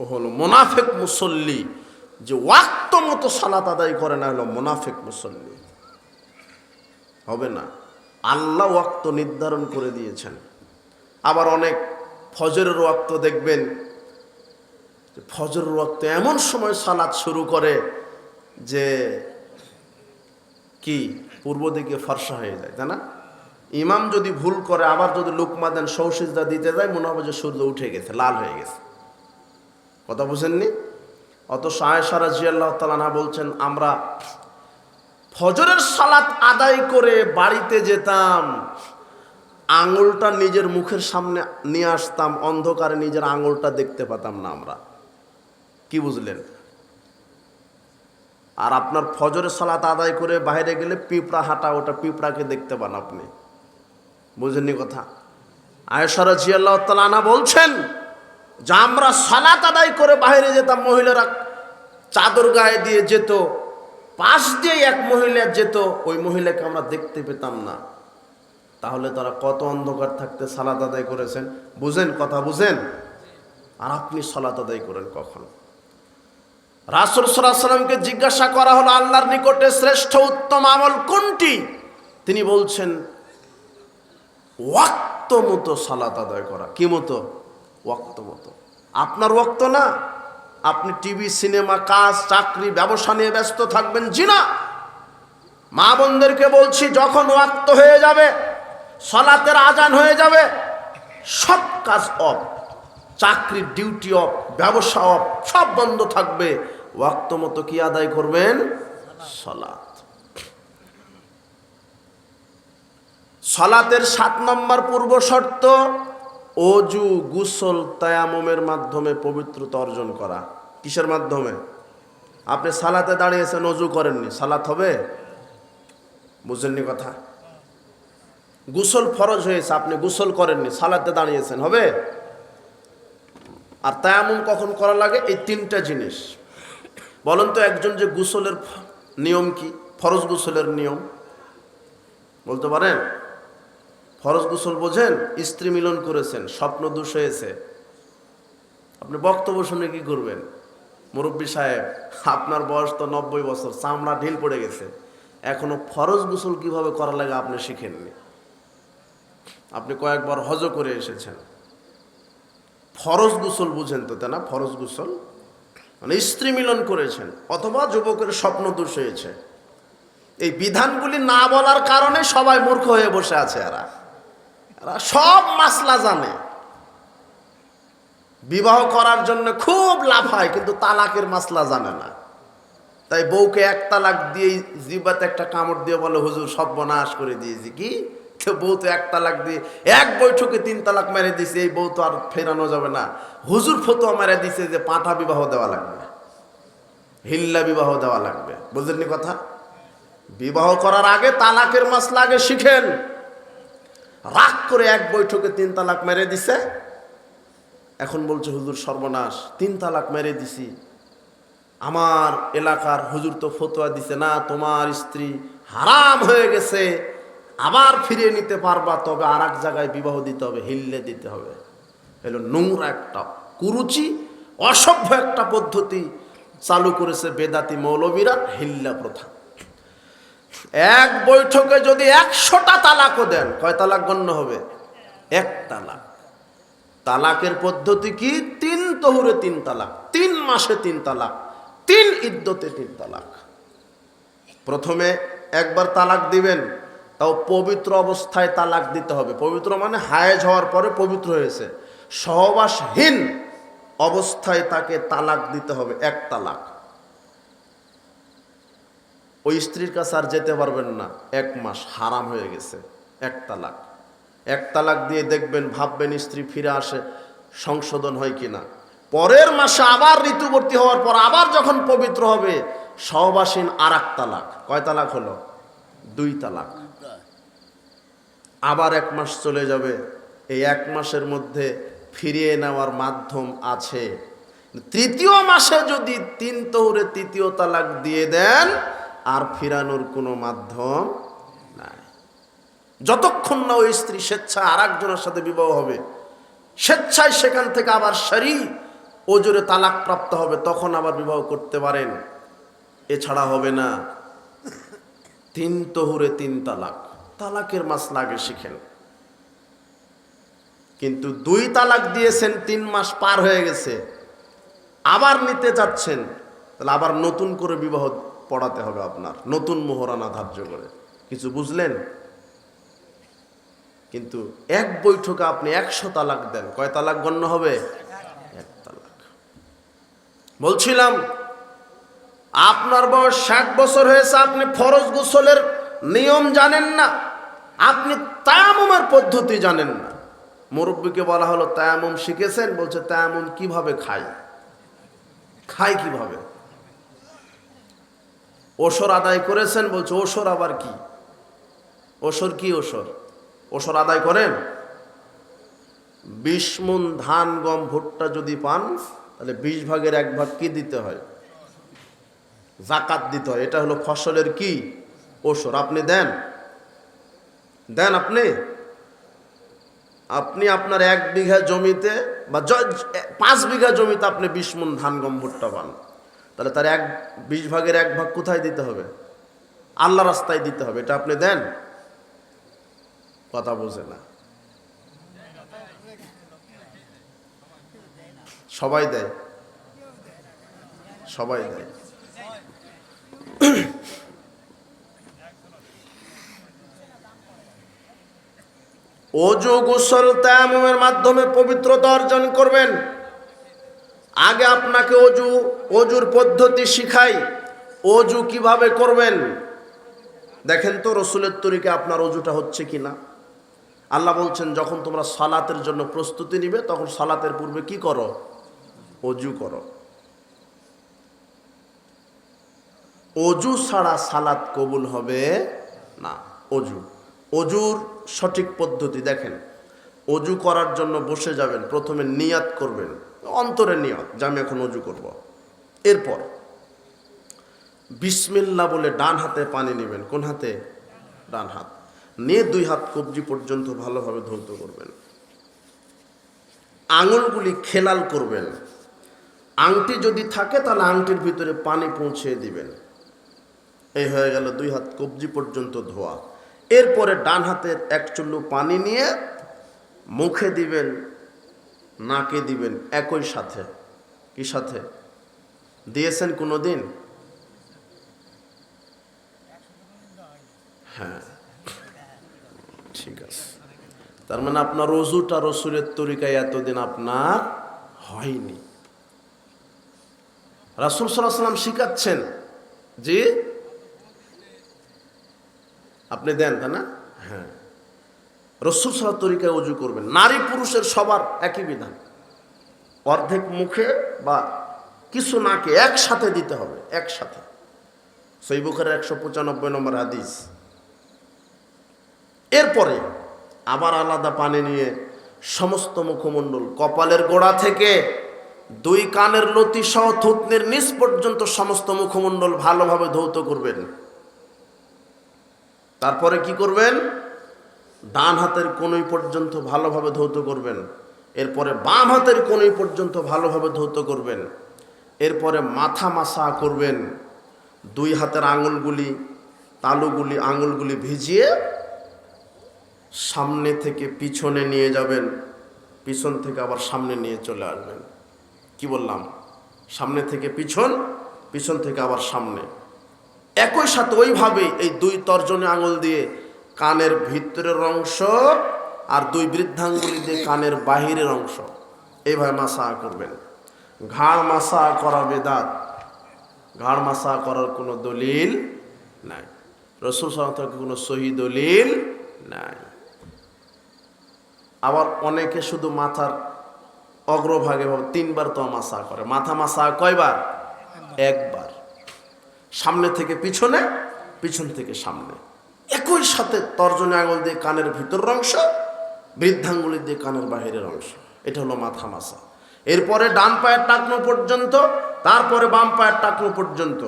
ও হলো মোনাফেক মুসল্লি। যে ওয়াক্ত মতো সালাত আদায় করে না হলো মোনাফেক মুসল্লি। হবে না। আল্লাহ ওয়াক্ত নির্ধারণ করে দিয়েছেন। আবার অনেক ফজরের ওয়াক্ত দেখবেন ফজরের ওয়াক্ত এমন সময় সালাত শুরু করে যে কি? পূর্ব দিকে ফর্সা হয়ে যায়, তাই না? ইমাম যদি ভুল করে, আবার যদি লুকমা দেন সৌসিজদা দিতে যায়, মনে হবে যে সূর্য উঠে গেছে, লাল হয়ে গেছে। কথা বুঝেননি? অত সাহেসারা জিয়াল্লাহ তালানা বলছেন, আমরা ফজরের সালাত আদায় করে বাড়িতে যেতাম, আঙুলটা নিজের মুখের সামনে নিয়ে আসতাম, অন্ধকারে নিজের আঙুলটা দেখতে পেতাম না আমরা। কি বুঝলেন? আর আপনার ফজরের সালাত আদায় করে বাইরে গেলে পিঁপড়া হাঁটা, ওটা পিঁপড়াকে দেখতে পান আপনি। বুঝেননি কথা? আয়েশারা জিয়াল্লাহ তালানা বলছেন যে আমরা সালাত আদায় করে বাইরে যেতাম, মহিলারা চাদর গায়ে দিয়ে যেত, পাশ দিয়ে এক মহিলা যেত, ওই মহিলাকে আমরা দেখতে পেতাম না। তাহলে তারা কত অন্ধকার থাকতে সালাত আদায় করেছেন? বুঝেন কথা, বুঝেন? আর আপনি সালাত আদায় করেন কখন? রাসুল সাল্লামকে জিজ্ঞাসা করা হলো, আল্লাহর নিকটে শ্রেষ্ঠ উত্তম আমল কোনটি? তিনি বলছেন, ওয়াক্ত মতো সালাত আদায় করা। কি মতো? ওয়াক্ত মতো। আপনার ওয়াক্ত না, আপনি টিভি, সিনেমা, কাজ, চাকরি, ব্যবসা নিয়ে ব্যস্ত থাকবেন, জি না। মা বোনদেরকে বলছি, যখন ওয়াক্ত হয়ে যাবে, সলাতের আজান হয়ে যাবে, সব কাজ অফ চাকরির ডিউটি অফ, ব্যবসা অফ, সব বন্ধ থাকবে। ওয়াক্ত মতো কি আদায় করবেন? সলাত সলাতের সাত নম্বর পূর্ব শর্ত অজু গুসল তায়ামমের মাধ্যমে পবিত্রতা অর্জন করা। কিসের মাধ্যমে? আপনি সালাতে দাঁড়িয়েছেন, অজু করেননি। সালাত হবে? বুঝেননি কথা? গুসল ফরজ হয়েছে, আপনি গুসল করেননি, সালাতে দাঁড়িয়েছেন, হবে? আর তায়ামুম কখন করা লাগে? এই তিনটা জিনিস। বলেন তো একজন যে গুসলের নিয়ম কি? ফরজ গুসলের নিয়ম। বলতে পারেন? ফরজ গোসল বোঝেন, স্ত্রী মিলন করেছেন, স্বপ্ন দোষ হয়েছে। আপনি বক্তব্য শুনে কি করবেন? মুরব্বী সাহেব, আপনার বয়স তো নব্বই বছর, চামড়া ঢিল পড়ে গেছে। এখনও ফরজ গোসল কীভাবে করা লাগে আপনি শিখেননি। আপনি কয়েকবার হজ করে এসেছেন। ফরজ গোসল বুঝেন তো, তাই না? ফরজ গোসল। মানে স্ত্রী মিলন করেছেন, অথবা যুবকের স্বপ্ন দোষ হয়েছে। এই বিধানগুলি না বলার কারণে সবাই মূর্খ হয়ে বসে আছে এরা। সব মাসলা জানে। বিবাহ করার জন্য খুব লাভ হয়, কিন্তু তালাকের মাসলা জানে না। তাই বউকে এক তালাক দিয়েই জিবাতে একটা কামড় দিয়ে বলে, হুজুর, সব বনাশ করে দিয়েছি। কি? বউ তো এক তালাক দিয়ে, এক বৈঠকে তিন তালাক মেরে দিছে, এই বউ তো আর ফেরানো যাবে না। হুজুর ফতুয়া মেরে দিছে যে পাঁঠা বিবাহ দেওয়া লাগবে। হিল্লা বিবাহ দেওয়া লাগবে। বুঝলেননি কথা? বিবাহ করার আগে তালাকের মাসলা আগে শিখেন। রাগ করে এক বৈঠকে তিন তালাক মেরে দিছে। এখন বলছে, হুজুর সর্বনাশ, তিন তালাক মেরে দিছি। আমার এলাকার হুজুর তো ফতোয়া দিছে না, তোমার স্ত্রী হারাম হয়ে গেছে। আবার ফিরিয়ে নিতে পারবা, তবে আর এক জায়গায় বিবাহ দিতে হবে, হিল্লে দিতে হবে। এলো নোংরা একটা কুরুচি, অসভ্য একটা পদ্ধতি চালু করেছে বেদাতি মৌলবীরা হিল্লা প্রথা। এক বৈঠকে যদি একশোটা তালাকও দেন, কয় তালাক গণ্য হবে? এক তালাক। তালাকের পদ্ধতি কি? তিন তহুরে তিন তালাক, তিন মাসে তিন তালাক, তিন ইদ্যতে তিন তালাক। প্রথমে একবার তালাক দিবেন, তাও পবিত্র অবস্থায় তালাক দিতে হবে। পবিত্র মানে হায়েজ হওয়ার পরে পবিত্র হয়েছে। সহবাসহীন অবস্থায় তাকে তালাক দিতে হবে, এক তালাক। ওই স্ত্রীর কাছে আর যেতে পারবেন না। এক মাস হারাম হয়ে গেছে। এক তালাক। এক তালাক দিয়ে দেখবেন, ভাববেন স্ত্রী ফিরে আসে, সংশোধন হয় কিনা। পরের মাসে আবার ঋতুবর্তী হওয়ার পর আবার যখন পবিত্র হবে, সহবাসীন আর এক তালাক। কয় তালাক হলো? দুই তালাক। আবার এক মাস চলে যাবে। এই এক মাসের মধ্যে ফিরিয়ে নেওয়ার মাধ্যম আছে। তৃতীয় মাসে যদি তিন তহুরে তৃতীয় তালাক দিয়ে দেন আর ফিরানোর কোনো মাধ্যম নাই। যতক্ষণ না ওই স্ত্রী স্বেচ্ছায় আর একজনের সাথে বিবাহ হবে, স্বেচ্ছায় সেখান থেকে আবার সারি ওজোরে তালাক প্রাপ্ত হবে, তখন আবার বিবাহ করতে পারেন। এছাড়া হবে না। তিন তহুরে তিন তালাক। তালাকের মাস লাগে শিখেন। কিন্তু দুই তালাক দিয়েছেন, তিন মাস পার হয়ে গেছে। আবার নিতে চাচ্ছেন, তাহলে আবার নতুন করে বিবাহ পড়াতে হবে আপনার। নতুন মোহরানা ধার্য করে। কিছু বুঝলেন? কিন্তু এক বৈঠকে আপনি একশো তালাক দেন। কয় তালাক গণ্য হবে? এক তালাক। বলছিলাম, আপনার বয়স ষাট বছর হয়েছে, আপনি ফরজ গোসলের নিয়ম জানেন না। আপনি তায়ামুমের পদ্ধতি জানেন না। মুরব্বীকে বলা হলো, তায়ামুম শিখেছেন? বলছে, তায়ামুম কীভাবে খায়? খায় কীভাবে? ওসর আদায় করেছেন, বলছে ওসর আবার কি? ওসর কি ওসর ওসর আদায় করেন? বিশ মন ধান, গম, ভুট্টা যদি পান, তাহলে বিশ ভাগের এক ভাগ কি দিতে হয়? জাকাত দিতে হয়। এটা হলো ফসলের কি? ওসর আপনি দেন। দেন আপনি? আপনি আপনার এক বিঘা জমিতে বা পাঁচ বিঘা জমিতে আপনি বিশ মন ধান, গম, ভুট্টা পান। তাহলে তার এক, বিশ ভাগের এক ভাগ কোথায় দিতে হবে? আল্লাহ রাস্তায় দিতে হবে, এটা আপনি দেন? কথা বোঝে না। সবাই দেয়। সবাই দেয়। অজু গোসল তায়ামুমের মাধ্যমে পবিত্রতা অর্জন করবেন। আগে আপনাকে অজু, অজুর পদ্ধতি শিখাই। অজু কীভাবে করবেন? দেখেন তো রসুলের তরিকে আপনার অজুটা হচ্ছে কি না আল্লাহ বলছেন, যখন তোমরা সালাতের জন্য প্রস্তুতি নিবে, তখন সালাতের পূর্বে কি করো? অজু করো। অজু ছাড়া সালাত কবুল হবে না। অজু। অজুর সঠিক পদ্ধতি দেখেন। অজু করার জন্য বসে যাবেন, প্রথমে নিয়াত করবেন। অন্তরে নিয়ত যে আমি এখন অজু করব। এরপর বিসমিল্লা বলে ডান হাতে পানি নেবেন। কোন হাতে? ডান হাত। নিয়ে দুই হাত কবজি পর্যন্ত ভালোভাবে ধৌত করবেন। আঙুলগুলি খেলাল করবেন। আংটি যদি থাকে, তাহলে আংটির ভিতরে পানি পৌঁছে দিবেন। এই হয়ে গেল দুই হাত কবজি পর্যন্ত ধোয়া। এরপরে ডান হাতের এক চুল্লু পানি নিয়ে মুখে দিবেন। নাকে দিবেন একই সাথে। কি সাথে? দিয়েছেন কোনো দিন হ্যাঁ। ঠিক আছে। তার মানে আপনার রজুটা রসুলের তরিকায় এতদিন আপনার হয়নি। রাসুল সাল্লাম শিখাচ্ছেন যে আপনি দেন তা না? হ্যাঁ। রসুল সাল্লাহ তরিকায় উজু করবেন। নারী পুরুষের সবার একই বিধান। অর্ধেক মুখে বা কিছু নাকে একসাথে দিতে হবে, একসাথে। সেই বুখারের একশো পঁচানব্বই নম্বর হাদিস। এরপরে আবার আলাদা পানি নিয়ে সমস্ত মুখমণ্ডল, কপালের গোড়া থেকে দুই কানের লতি সহ থুতনির নিচ পর্যন্ত সমস্ত মুখমণ্ডল ভালোভাবে ধৌত করবেন। তারপরে কি করবেন? ডান হাতের কোনই পর্যন্ত ভালোভাবে ধৌত করবেন। এরপরে বাম হাতের কোনই পর্যন্ত ভালোভাবে ধৌত করবেন। এরপরে মাথা মাসা করবেন। দুই হাতের আঙুলগুলি, তালুগুলি, আঙুলগুলি ভিজিয়ে সামনে থেকে পিছনে নিয়ে যাবেন। পিছন থেকে আবার সামনে নিয়ে চলে আসবেন। কি বললাম? সামনে থেকে পিছন পিছন থেকে আবার সামনে। একই সাথে ওইভাবে এই দুই তর্জনী আঙুল দিয়ে কানের ভিতরের অংশ আর দুই বৃদ্ধাঙ্গুলি দিয়ে কানের বাহিরের অংশ। এইভাবে মাসা করবেন। ঘাড় মাসা করা বেদাত। ঘাড় মাসা করার কোনো দলিল নাই। রসুল সালামের কোনো সহি দলিল নাই। আবার অনেকে শুধু মাথার অগ্রভাগে ভাবে তিনবার তো মাসা করে। মাথা মাসা কয়বার? একবার। সামনে থেকে পিছনে পিছন থেকে সামনে। একই সাথে তর্জনী আঙুল দিয়ে কানের ভিতরের অংশ, বৃদ্ধাঙ্গুলি দিয়ে কানের বাহিরের অংশ। এটা হলো মাথা মাসা। এরপরে ডান পায়ের টাকনো পর্যন্ত, তারপরে বাম পায়ের টাকনো পর্যন্ত।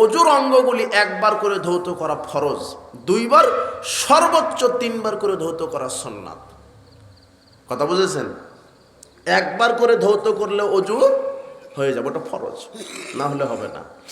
অজুর অঙ্গগুলি একবার করে ধৌত করা ফরজ, দুইবার, সর্বোচ্চ তিনবার করে ধৌত করা সন্ন্যাত। কথা বুঝেছেন? একবার করে ধৌত করলে অজু হয়ে যাবে, ওটা ফরজ, না হলে হবে না।